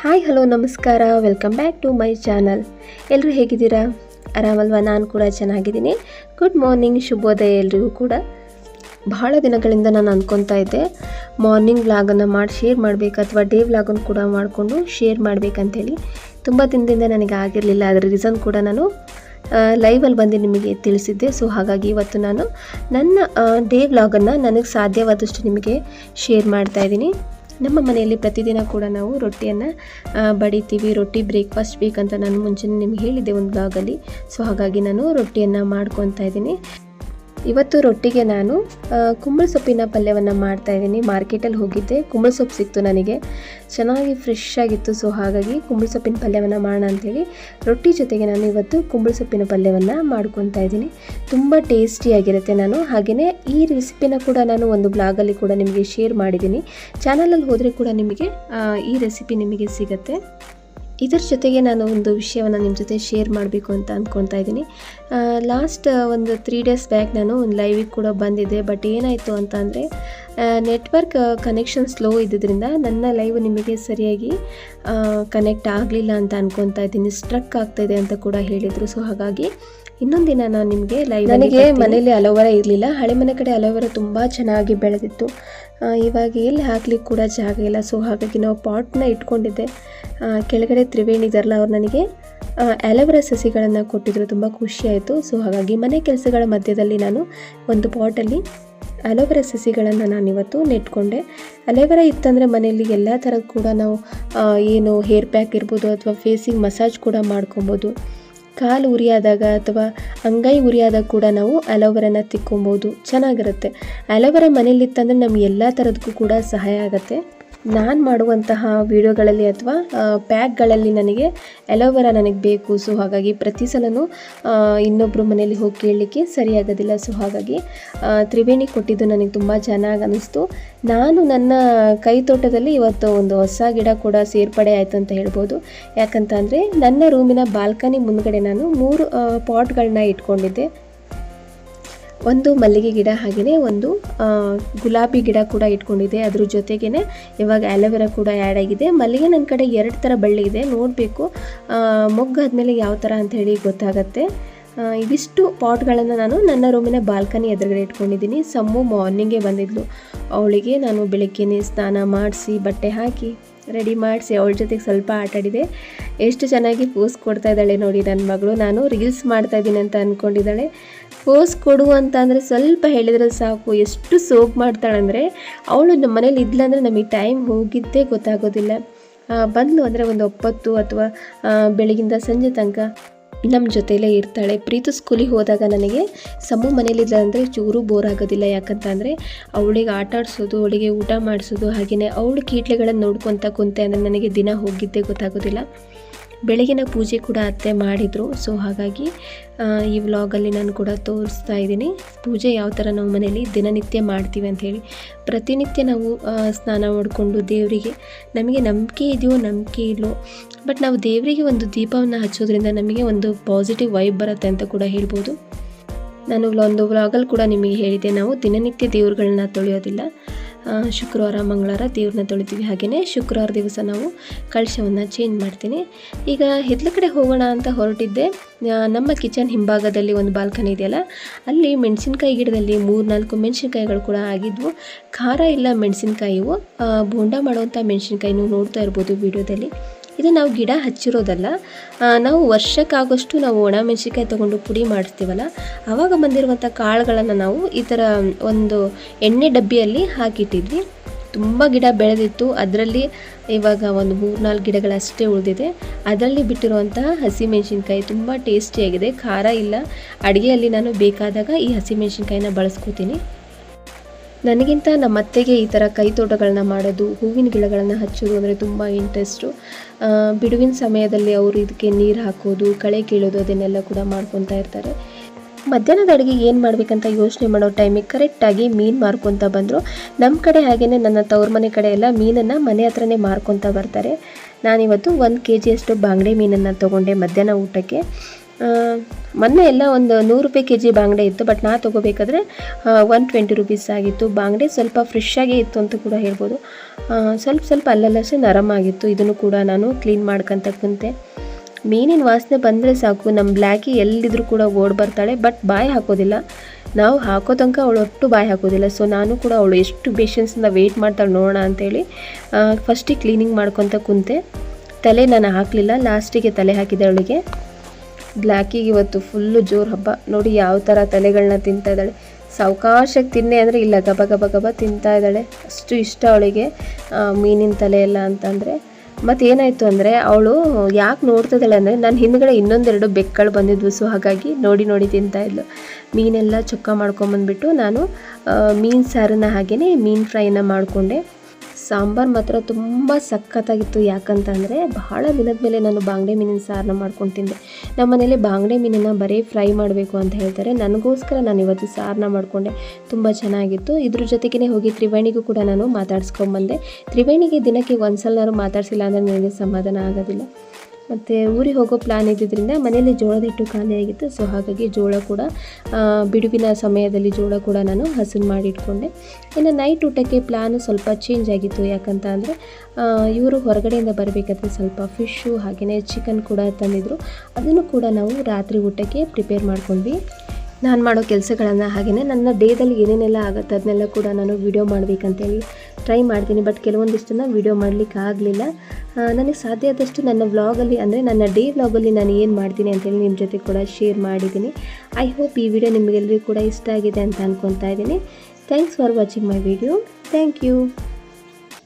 Hi, hello, ನಮಸ್ಕಾರ. Welcome back to my channel ಎಲ್ಲರೂ ಹೇಗಿದ್ದೀರಾ? ಆರಾಮಲ್ವಾ? ನಾನು ಕೂಡ ಚೆನ್ನಾಗಿದ್ದೀನಿ. ಗುಡ್ ಮಾರ್ನಿಂಗ್ ಶುಭೋದಯ ಎಲ್ರಿಗೂ ಕೂಡ. ಬಹಳ ದಿನಗಳಿಂದ ನಾನು ಅಂದ್ಕೊತಾ ಇದ್ದೆ ಮಾರ್ನಿಂಗ್ ವ್ಲಾಗನ್ನು ಮಾಡಿ ಶೇರ್ ಮಾಡಬೇಕು ಅಥವಾ ಡೇ ವ್ಲಾಗನ್ನು ಕೂಡ ಮಾಡಿಕೊಂಡು ಶೇರ್ ಮಾಡಬೇಕಂತೇಳಿ. ತುಂಬ ದಿನದಿಂದ ನನಗೆ ಆಗಿರಲಿಲ್ಲ ಅದರ ರೀಸನ್ ಕೂಡ ನಾನು ಲೈವಲ್ಲಿ ಬಂದು ನಿಮಗೆ ತಿಳಿಸಿದ್ದೆ. ಸೊ ಹಾಗಾಗಿ ಇವತ್ತು ನಾನು ನನ್ನ ಡೇ ವ್ಲಾಗನ್ನು ನನಗೆ ಸಾಧ್ಯವಾದಷ್ಟು ನಿಮಗೆ ಶೇರ್ ಮಾಡ್ತಾ ಇದ್ದೀನಿ. ನಮ್ಮ ಮನೆಯಲ್ಲಿ ಪ್ರತಿದಿನ ಕೂಡ ನಾವು ರೊಟ್ಟಿಯನ್ನು ಬಡಿತೀವಿ. ರೊಟ್ಟಿ ಬ್ರೇಕ್ಫಾಸ್ಟ್ ಬೇಕಂತ ನಾನು ಮುಂಚೆನೇ ನಿಮ್ಗೆ ಹೇಳಿದ್ದೆ ಒಂದು ಬ್ಲಾಗಲ್ಲಿ ಸೊ ಹಾಗಾಗಿ ನಾನು ರೊಟ್ಟಿಯನ್ನು ಮಾಡ್ಕೊತಾ ಇದ್ದೀನಿ. ಇವತ್ತು ರೊಟ್ಟಿಗೆ ನಾನು ಕುಂಬಳ ಸೊಪ್ಪಿನ ಪಲ್ಯವನ್ನು ಮಾಡ್ತಾಯಿದ್ದೀನಿ ಮಾರ್ಕೆಟಲ್ಲಿ ಹೋಗಿದ್ದೆ. ಕುಂಬಳ ಸೊಪ್ಪು ಸಿಕ್ತು ನನಗೆ. ಚೆನ್ನಾಗಿ ಫ್ರೆಶ್ ಆಗಿತ್ತು. ಸೊ ಹಾಗಾಗಿ ಕುಂಬಳ ಸೊಪ್ಪಿನ ಪಲ್ಯವನ್ನು ಮಾಡೋಣ ಅಂಥೇಳಿ ರೊಟ್ಟಿ ಜೊತೆಗೆ ನಾನು ಇವತ್ತು ಕುಂಬಳ ಸೊಪ್ಪಿನ ಪಲ್ಯವನ್ನು ಮಾಡ್ಕೊತಾ ಇದ್ದೀನಿ. ತುಂಬ ಟೇಸ್ಟಿಯಾಗಿರುತ್ತೆ ನಾನು. ಹಾಗೆಯೇ ಈ ರೆಸಿಪಿನ ಕೂಡ ನಾನು ಒಂದು ಬ್ಲಾಗಲ್ಲಿ ಕೂಡ ನಿಮಗೆ ಶೇರ್ ಮಾಡಿದ್ದೀನಿ. ಚಾನಲಲ್ಲಿ ಹೋದರೆ ಕೂಡ ನಿಮಗೆ ಈ ರೆಸಿಪಿ ನಿಮಗೆ ಸಿಗುತ್ತೆ. ಇದರ ಜೊತೆಗೆ ನಾನು ಒಂದು ವಿಷಯವನ್ನು ನಿಮ್ಮ ಜೊತೆ ಶೇರ್ ಮಾಡಬೇಕು ಅಂತ ಅಂದ್ಕೊತಾ ಇದ್ದೀನಿ. ಲಾಸ್ಟ್ ಒಂದು ತ್ರೀ ಡೇಸ್ ಬ್ಯಾಕ್ ನಾನು ಒಂದು ಲೈವಿಗೆ ಕೂಡ ಬಂದಿದ್ದೆ. ಬಟ್ ಏನಾಯಿತು ಅಂತ ಅಂದರೆ ನೆಟ್ವರ್ಕ್ ಕನೆಕ್ಷನ್ ಸ್ಲೋ ಇದ್ದಿದ್ದರಿಂದ ನನ್ನ ಲೈವ್ ನಿಮಗೆ ಸರಿಯಾಗಿ ಕನೆಕ್ಟ್ ಆಗಲಿಲ್ಲ ಅಂತ ಅಂದ್ಕೊತಾ ಇದ್ದೀನಿ. ಸ್ಟ್ರಕ್ ಆಗ್ತಾಯಿದೆ ಅಂತ ಕೂಡ ಹೇಳಿದರು. ಸೊ ಹಾಗಾಗಿ ಇನ್ನೊಂದು ದಿನ ನಾನು ನಿಮಗೆ ಲೈವ್ ನನಗೆ ಮನೇಲಿ ಅಲೋವೆರಾ ಇರಲಿಲ್ಲ. ಹಳೆ ಮನೆ ಕಡೆ ಅಲೋವೆರಾ ತುಂಬ ಚೆನ್ನಾಗಿ ಬೆಳೆದಿತ್ತು. ಇವಾಗ ಎಲ್ಲಿ ಹಾಕ್ಲಿಕ್ಕೆ ಕೂಡ ಜಾಗ ಇಲ್ಲ. ಸೊ ಹಾಗಾಗಿ ನಾವು ಪಾಟ್ನ ಇಟ್ಕೊಂಡಿದ್ದೆ. ಕೆಳಗಡೆ ತ್ರಿವೇಣಿ ಇದಾರಲ್ಲ ಅವ್ರು ನನಗೆ ಅಲೋವೆರಾ ಸಸಿಗಳನ್ನು ಕೊಟ್ಟಿದ್ರು. ತುಂಬ ಖುಷಿಯಾಯಿತು ಸೊ ಹಾಗಾಗಿ ಮನೆ ಕೆಲಸಗಳ ಮಧ್ಯದಲ್ಲಿ ನಾನು ಒಂದು ಪಾಟಲ್ಲಿ ಅಲೋವೆರಾ ಸಸಿಗಳನ್ನು ನಾನು ಇವತ್ತು ನೆಟ್ಕೊಂಡೆ. ಅಲೋವೆರಾ ಇತ್ತಂದರೆ ಮನೆಯಲ್ಲಿ ಎಲ್ಲ ಥರದ ಕೂಡ ನಾವು ಏನು ಹೇರ್ ಪ್ಯಾಕ್ ಇರ್ಬೋದು ಅಥವಾ ಫೇಸಿಗೆ ಮಸಾಜ್ ಕೂಡ ಮಾಡ್ಕೊಬೋದು. ಕಾಲು ಉರಿಯಾದಾಗ ಅಥವಾ ಅಂಗೈ ಉರಿಯಾದಾಗ ಕೂಡ ನಾವು ಅಲೋವೆರಾನ ತಿಕ್ಕೊಬೋದು. ಚೆನ್ನಾಗಿರುತ್ತೆ. ಅಲೋವೆರಾ ಮನೇಲಿತ್ತಂದರೆ ನಮ್ಗೆ ಎಲ್ಲ ಥರದಕ್ಕೂ ಕೂಡ ಸಹಾಯ ಆಗುತ್ತೆ. ನಾನು ಮಾಡುವಂತಹ ವಿಡಿಯೋಗಳಲ್ಲಿ ಅಥವಾ ಪ್ಯಾಕ್ಗಳಲ್ಲಿ ನನಗೆ ಅಲೋವೆರಾ ನನಗೆ ಬೇಕು. ಸೊ, ಹಾಗಾಗಿ ಪ್ರತಿ ಸಲನೂ ಇನ್ನೊಬ್ಬರು ಮನೆಯಲ್ಲಿ ಹೋಗಿ ಕೇಳಲಿಕ್ಕೆ ಸರಿಯಾಗೋದಿಲ್ಲ. ಸೊ, ಹಾಗಾಗಿ ತ್ರಿವೇಣಿ ಕೊಟ್ಟಿದ್ದು ನನಗೆ ತುಂಬ ಚೆನ್ನಾಗಿ ಅನ್ನಿಸ್ತು ನಾನು ನನ್ನ ಕೈ ತೋಟದಲ್ಲಿ ಇವತ್ತು ಒಂದು ಹೊಸ ಗಿಡ ಕೂಡ ಸೇರ್ಪಡೆ ಆಯಿತು ಅಂತ ಹೇಳ್ಬೋದು. ಯಾಕಂತ ಅಂದರೆ ನನ್ನ ರೂಮಿನ ಬಾಲ್ಕನಿ ಮುಂದ್ಗಡೆ ನಾನು ಮೂರು ಪಾಟ್ಗಳನ್ನ ಇಟ್ಕೊಂಡಿದ್ದೆ. ಒಂದು ಮಲ್ಲಿಗೆ ಗಿಡ ಹಾಗೆಯೇ ಒಂದು ಗುಲಾಬಿ ಗಿಡ ಕೂಡ ಇಟ್ಕೊಂಡಿದೆ. ಅದ್ರ ಜೊತೆಗೇ ಇವಾಗ ಆ್ಯಲೋವೆರಾ ಕೂಡ ಆ್ಯಡ್ ಆಗಿದೆ. ಮಲ್ಲಿಗೆ ನನ್ನ ಕಡೆ ಎರಡು ಥರ ಬಳ್ಳಿ ಇದೆ. ನೋಡಬೇಕು ಮೊಗ್ಗಾದ್ಮೇಲೆ ಯಾವ ಥರ ಹೇಳಿ ಗೊತ್ತಾಗತ್ತೆ. ಆ, ಇವಿಷ್ಟು ಪಾಟ್ಗಳನ್ನು ನಾನು ನನ್ನ ರೂಮಿನ ಬಾಲ್ಕನಿ ಎದುರುಗಡೆ ಇಟ್ಕೊಂಡಿದ್ದೀನಿ. ಸಮ್ಮು ಮಾರ್ನಿಂಗೇ ಬಂದಿದ್ಲು. ಅವಳಿಗೆ ನಾನು ಬೆಳಗ್ಗೆನೇ ಸ್ನಾನ ಮಾಡಿಸಿ ಬಟ್ಟೆ ಹಾಕಿ ರೆಡಿ ಮಾಡಿಸಿ ಅವಳ ಜೊತೆಗೆ ಸ್ವಲ್ಪ ಆಟಾಡಿದೆ ಎಷ್ಟು ಚೆನ್ನಾಗಿ ಪೋಸ್ ಕೊಡ್ತಾ ಇದ್ದಾಳೆ ನೋಡಿ ನನ್ನ ಮಗಳು. ನಾನು ರೀಲ್ಸ್ ಮಾಡ್ತಾ ಇದ್ದೀನಿ ಅಂತ ಅಂದ್ಕೊಂಡಿದ್ದಾಳೆ ಪೋಸ್ ಕೊಡು ಅಂತ ಅಂದರೆ ಸ್ವಲ್ಪ ಹೇಳಿದ್ರೆ ಸಾಕು. ಎಷ್ಟು ಸೋಗ್ ಮಾಡ್ತಾಳಂದರೆ ಅವಳು ನಮ್ಮ ಮನೇಲಿ ಇದ್ಲಂದರೆ ನಮಗೆ ಟೈಮ್ ಹೋಗಿದ್ದೇ ಗೊತ್ತಾಗೋದಿಲ್ಲ. ಬಂದಳು ಅಂದರೆ ಒಂದು ಒಪ್ಪತ್ತು ಅಥವಾ ಬೆಳಗಿಂದ ಸಂಜೆ ತನಕ. ನಮ್ಮ ಜೊತೆಯಲ್ಲೇ ಇರ್ತಾಳೆ. ಪ್ರೀತು ಸ್ಕೂಲಿಗೆ ಹೋದಾಗ ನನಗೆ ಸಮೂ ಮನೇಲಿದ್ದ ಅಂದರೆ ಚೂರು ಬೋರ್ ಆಗೋದಿಲ್ಲ. ಯಾಕಂತಂದರೆ ಅವಳಿಗೆ ಆಟ ಆಡಿಸೋದು, ಅವಳಿಗೆ ಊಟ ಮಾಡಿಸೋದು ಹಾಗೆಯೇ ಅವಳು ಕೀಟ್ಲೆಗಳನ್ನು ನೋಡ್ಕೊತ ಕುಂತೆ ಅಂದರೆ ನನಗೆ ದಿನ ಹೋಗಿದ್ದೇ ಗೊತ್ತಾಗೋದಿಲ್ಲ. ಬೆಳಗಿನ ಪೂಜೆ ಕೂಡ ಅತ್ತೆ ಮಾಡಿದರು. ಸೊ ಹಾಗಾಗಿ ಈ ವ್ಲಾಗಲ್ಲಿ ನಾನು ಕೂಡ ತೋರಿಸ್ತಾ ಇದ್ದೀನಿ. ಪೂಜೆ ಯಾವ ಥರ ನಾವು ಮನೆಯಲ್ಲಿ ದಿನನಿತ್ಯ ಮಾಡ್ತೀವಿ ಅಂಥೇಳಿ ಪ್ರತಿನಿತ್ಯ ನಾವು ಸ್ನಾನ ಮಾಡಿಕೊಂಡು ದೇವರಿಗೆ ನಮಗೆ ನಂಬಿಕೆ ಇದೆಯೋ, ನಂಬಿಕೆ ಇಲ್ಲೋ, ಬಟ್ ನಾವು ದೇವರಿಗೆ ಒಂದು ದೀಪವನ್ನು ಹಚ್ಚೋದ್ರಿಂದ ನಮಗೆ ಒಂದು ಪಾಸಿಟಿವ್ ವೈಬ್ ಬರುತ್ತೆ ಅಂತ ಕೂಡ ಹೇಳ್ಬೋದು. ನಾನು ಒಂದು ವ್ಲಾಗಲ್ಲಿ ಕೂಡ ನಿಮಗೆ ಹೇಳಿದೆ ನಾವು ದಿನನಿತ್ಯ ದೇವ್ರುಗಳನ್ನ ತೊಳೆಯೋದಿಲ್ಲ. ಶುಕ್ರವಾರ, ಮಂಗಳವಾರ ದೇವ್ರನ್ನ ತೊಳಿತೀವಿ ಹಾಗೆಯೇ ಶುಕ್ರವಾರ ದಿವಸ ನಾವು ಕಳಶವನ್ನು ಚೇಂಜ್ ಮಾಡ್ತೀನಿ. ಈಗ ಹಿತ್ಲ ಕಡೆ ಹೋಗೋಣ ಅಂತ ಹೊರಟಿದ್ದೆ. ನಮ್ಮ ಕಿಚನ್ ಹಿಂಭಾಗದಲ್ಲಿ ಒಂದು ಬಾಲ್ಕನಿ ಇದೆಯಲ್ಲ, ಅಲ್ಲಿ ಮೆಣಸಿನ್ಕಾಯಿ ಗಿಡದಲ್ಲಿ ಮೂರು ನಾಲ್ಕು ಮೆಣಸಿನ್ಕಾಯಿಗಳು ಕೂಡ ಆಗಿದ್ವು. ಖಾರ ಇಲ್ಲ ಮೆಣಸಿನ್ಕಾಯಿವು. ಬೋಂಡ ಮಾಡುವಂಥ ಮೆಣಸಿನ್ಕಾಯಿ ನೀವು ನೋಡ್ತಾ ಇರ್ಬೋದು ವಿಡಿಯೋದಲ್ಲಿ. ಇದು ನಾವು ಗಿಡ ಹಚ್ಚಿರೋದಲ್ಲ ನಾವು ವರ್ಷಕ್ಕಾಗೋಷ್ಟು ನಾವು ಒಣ ಮೆಣಸಿನ್ಕಾಯಿ ತೊಗೊಂಡು ಪುಡಿ ಮಾಡಿಸ್ತೀವಲ್ಲ ಆವಾಗ ಬಂದಿರುವಂಥ ಕಾಳುಗಳನ್ನು ನಾವು ಈ ಥರ ಒಂದು ಎಣ್ಣೆ ಡಬ್ಬಿಯಲ್ಲಿ ಹಾಕಿಟ್ಟಿದ್ವಿ. ತುಂಬ ಗಿಡ ಬೆಳೆದಿತ್ತು. ಅದರಲ್ಲಿ ಇವಾಗ ಒಂದು ಮೂರು ನಾಲ್ಕು ಗಿಡಗಳಷ್ಟೇ ಉಳಿದಿದೆ. ಅದರಲ್ಲಿ ಬಿಟ್ಟಿರುವಂತಹ ಹಸಿಮೆಣಸಿನ್ಕಾಯಿ ತುಂಬ ಟೇಸ್ಟಿಯಾಗಿದೆ. ಖಾರ ಇಲ್ಲ. ಅಡುಗೆಯಲ್ಲಿ ನಾನು ಬೇಕಾದಾಗ ಈ ಹಸಿಮೆಣಸಿನ್ಕಾಯಿನ ಬಳಸ್ಕೋತೀನಿ. ನನಗಿಂತ ನಮ್ಮ ಅತ್ತೆಗೆ ಈ ಥರ ಕೈ ತೋಟಗಳನ್ನ ಮಾಡೋದು, ಹೂವಿನ ಗಿಡಗಳನ್ನು ಹಚ್ಚೋದು ಅಂದರೆ ತುಂಬ ಇಂಟ್ರೆಸ್ಟು ಬಿಡುವಿನ ಸಮಯದಲ್ಲಿ ಅವರು ಇದಕ್ಕೆ ನೀರು ಹಾಕೋದು, ಕಳೆ ಕೀಳೋದು ಅದನ್ನೆಲ್ಲ ಕೂಡ ಮಾಡ್ಕೊತಾ ಇರ್ತಾರೆ. ಮಧ್ಯಾಹ್ನದ ಅಡುಗೆ ಏನು ಮಾಡಬೇಕಂತ ಯೋಚನೆ ಮಾಡೋ ಟೈಮಿಗೆ ಕರೆಕ್ಟಾಗಿ ಮೀನು ಮಾರ್ಕೊತ ಬಂದರು. ನಮ್ಮ ಕಡೆ ಹಾಗೆಯೇ ನನ್ನ ತವ್ರ ಮನೆ ಕಡೆ ಎಲ್ಲ ಮೀನನ್ನು ಮನೆ ಹತ್ರನೇ ಮಾರ್ಕೊತ ಬರ್ತಾರೆ. ನಾನಿವತ್ತು ಒಂದು ಕೆ ಜಿಯಷ್ಟು ಬಾಂಗ್ಡೆ ಮೀನನ್ನು ತೊಗೊಂಡೆ ಮಧ್ಯಾಹ್ನ ಊಟಕ್ಕೆ. ಮೊನ್ನೆ ಎಲ್ಲ ಒಂದು ನೂರು ರೂಪಾಯಿ ಕೆ ಜಿ ಬಾಂಗ್ಡೆ ಇತ್ತು ಬಟ್ ನಾ ತೊಗೋಬೇಕಾದ್ರೆ ಒನ್ ಟ್ವೆಂಟಿ ರುಪೀಸ್ ಆಗಿತ್ತು. ಬಾಂಗ್ಡೆ ಸ್ವಲ್ಪ ಫ್ರೆಶ್ ಆಗೇ ಇತ್ತು ಅಂತ ಕೂಡ ಹೇಳ್ಬೋದು. ಸ್ವಲ್ಪ ಸ್ವಲ್ಪ ಅಲ್ಲಲ್ಲಷ್ಟೇ ನರಮಾಗಿತ್ತು ಇದನ್ನು ಕೂಡ ನಾನು ಕ್ಲೀನ್ ಮಾಡ್ಕೊಂತ ಕುಂತೆ. ಮೀನಿನ ವಾಸನೆ ಬಂದರೆ ಸಾಕು. ನಮ್ಮ ಬ್ಲ್ಯಾಕಿ ಎಲ್ಲಿದ್ರೂ ಕೂಡ ಓಡ್ ಬರ್ತಾಳೆ ಬಟ್ ಬಾಯಿ ಹಾಕೋದಿಲ್ಲ. ನಾವು ಹಾಕೋ ತನಕ ಅವಳು ಒಟ್ಟು ಬಾಯಿ ಹಾಕೋದಿಲ್ಲ. ಸೊ ನಾನು ಕೂಡ ಅವಳು ಎಷ್ಟು ಪೇಷನ್ಸಿಂದ ವೆಯ್ಟ್ ಮಾಡ್ತಾಳೆ ನೋಡೋಣ ಅಂತೇಳಿ ಫಸ್ಟಿಗೆ ಕ್ಲೀನಿಂಗ್ ಮಾಡ್ಕೊತ ಕುಂತೆ. ತಲೆ ನಾನು ಹಾಕಲಿಲ್ಲ. ಲಾಸ್ಟಿಗೆ ತಲೆ ಹಾಕಿದೆ ಅವಳಿಗೆ. ಬ್ಲ್ಯಾಕಿಗೆ ಇವತ್ತು ಫುಲ್ಲು ಜೋರು ಹಬ್ಬ. ನೋಡಿ ಯಾವ ಥರ ತಲೆಗಳನ್ನ ತಿಂತಾ ಇದ್ದಾಳೆ ಸಾವಕಾಶಕ್ಕೆ ತಿನ್ನೆ ಅಂದರೆ ಇಲ್ಲ, ಗಬ ಗಬ ಗಬ ತಿಂತಾ ಇದ್ದಾಳೆ ಅಷ್ಟು ಇಷ್ಟ ಅವಳಿಗೆ ಮೀನಿನ ತಲೆ ಎಲ್ಲ ಅಂತಂದರೆ. ಮತ್ತು ಏನಾಯಿತು ಅಂದರೆ ಅವಳು ಯಾಕೆ ನೋಡ್ತಿದ್ದಾಳೆ ಅಂದರೆ ನನ್ನ ಹಿಂದ್ಗಡೆ ಇನ್ನೊಂದೆರಡು ಬೆಕ್ಕಳು ಬಂದಿದ್ವು, ಸೊ ಹಾಗಾಗಿ ನೋಡಿ ನೋಡಿ ತಿಂತಾ ಇದ್ಲು. ಮೀನೆಲ್ಲ ಚೊಕ್ಕ ಮಾಡ್ಕೊಂಬಂದ್ಬಿಟ್ಟು ನಾನು ಮೀನು ಸಾರನ್ನ ಹಾಗೆಯೇ ಮೀನು ಫ್ರೈನ ಮಾಡಿಕೊಂಡೆ. ಸಾಂಬಾರು ಮಾತ್ರ ತುಂಬ ಸಖತ್ತಾಗಿತ್ತು. ಯಾಕಂತಂದರೆ ಬಹಳ ದಿನದ ಮೇಲೆ ನಾನು ಬಾಂಗ್ಡೆ ಮೀನಿನ ಸಾರನ್ನ ಮಾಡ್ಕೊಂಡು ತಿಂದೆ. ನಮ್ಮ ಮನೇಲಿ ಬಾಂಗ್ಡೆ ಮೀನನ್ನು ಬರೀ ಫ್ರೈ ಮಾಡಬೇಕು ಅಂತ ಹೇಳ್ತಾರೆ. ನನಗೋಸ್ಕರ ನಾನು ಇವತ್ತು ಸಾರನ್ನ ಮಾಡಿಕೊಂಡೆ. ತುಂಬ ಚೆನ್ನಾಗಿತ್ತು. ಇದ್ರ ಜೊತೆಗೇ ಹೋಗಿ ತ್ರಿವೇಣಿಗೂ ಕೂಡ ನಾನು ಮಾತಾಡ್ಸ್ಕೊಂಬಂದೆ. ತ್ರಿವೇಣಿಗೆ ದಿನಕ್ಕೆ ಒಂದು ಸಲ ಮಾತಾಡ್ಸಿಲ್ಲ ಅಂದರೆ ನನಗೆ ಸಮಾಧಾನ ಆಗೋದಿಲ್ಲ. ಮತ್ತು ಊರಿಗೆ ಹೋಗೋ ಪ್ಲ್ಯಾನ್ ಇದ್ದಿದ್ದರಿಂದ ಮನೆಯಲ್ಲಿ ಜೋಳದ ಹಿಟ್ಟು ಖಾಲಿಯಾಗಿತ್ತು ಸೊ ಹಾಗಾಗಿ ಜೋಳ ಕೂಡ ಬಿಡುವಿನ ಸಮಯದಲ್ಲಿ ಜೋಳ ಕೂಡ ನಾನು ಹಸನು ಮಾಡಿ ಇಟ್ಕೊಂಡೆ. ಇನ್ನು ನೈಟ್ ಊಟಕ್ಕೆ ಪ್ಲ್ಯಾನು ಸ್ವಲ್ಪ ಚೇಂಜ್ ಆಗಿತ್ತು. ಯಾಕಂತ ಅಂದರೆ ಇವರು ಹೊರಗಡೆಯಿಂದ ಬರಬೇಕಾದ್ರೆ ಸ್ವಲ್ಪ ಫಿಶ್ಶು ಹಾಗೆಯೇ ಚಿಕನ್ ಕೂಡ ತಂದಿದ್ದರು ಅದನ್ನು ಕೂಡ ನಾವು ರಾತ್ರಿ ಊಟಕ್ಕೆ ಪ್ರಿಪೇರ್ ಮಾಡ್ಕೊಂಡ್ವಿ. ನಾನು ಮಾಡೋ ಕೆಲಸಗಳನ್ನು ಹಾಗೆಯೇ ನನ್ನ ಡೇದಲ್ಲಿ ಏನೇನೆಲ್ಲ ಆಗುತ್ತೆ ಅದನ್ನೆಲ್ಲ ಕೂಡ ನಾನು ವೀಡಿಯೋ ಮಾಡಬೇಕಂತೇಳಿ ಟ್ರೈ ಮಾಡ್ತೀನಿ. ಬಟ್ ಕೆಲವೊಂದಿಷ್ಟನ್ನು ವಿಡಿಯೋ ಮಾಡಲಿಕ್ಕೆ ಆಗಲಿಲ್ಲ. ನನಗೆ ಸಾಧ್ಯ ಆದಷ್ಟು ನನ್ನ ವ್ಲಾಗಲ್ಲಿ ಅಂದರೆ ನನ್ನ ಡೇ ವ್ಲಾಗಲ್ಲಿ ನಾನು ಏನು ಮಾಡ್ತೀನಿ ಅಂತೇಳಿ ನಿಮ್ಮ ಜೊತೆ ಕೂಡ ಶೇರ್ ಮಾಡಿದ್ದೀನಿ. ಐ ಹೋಪ್ ಈ ವಿಡಿಯೋ ನಿಮಗೆಲ್ಲರಿಗೂ ಕೂಡ ಇಷ್ಟ ಆಗಿದೆ ಅಂತ ಅಂದ್ಕೊತಾ ಇದ್ದೀನಿ. Thanks for watching my video thank you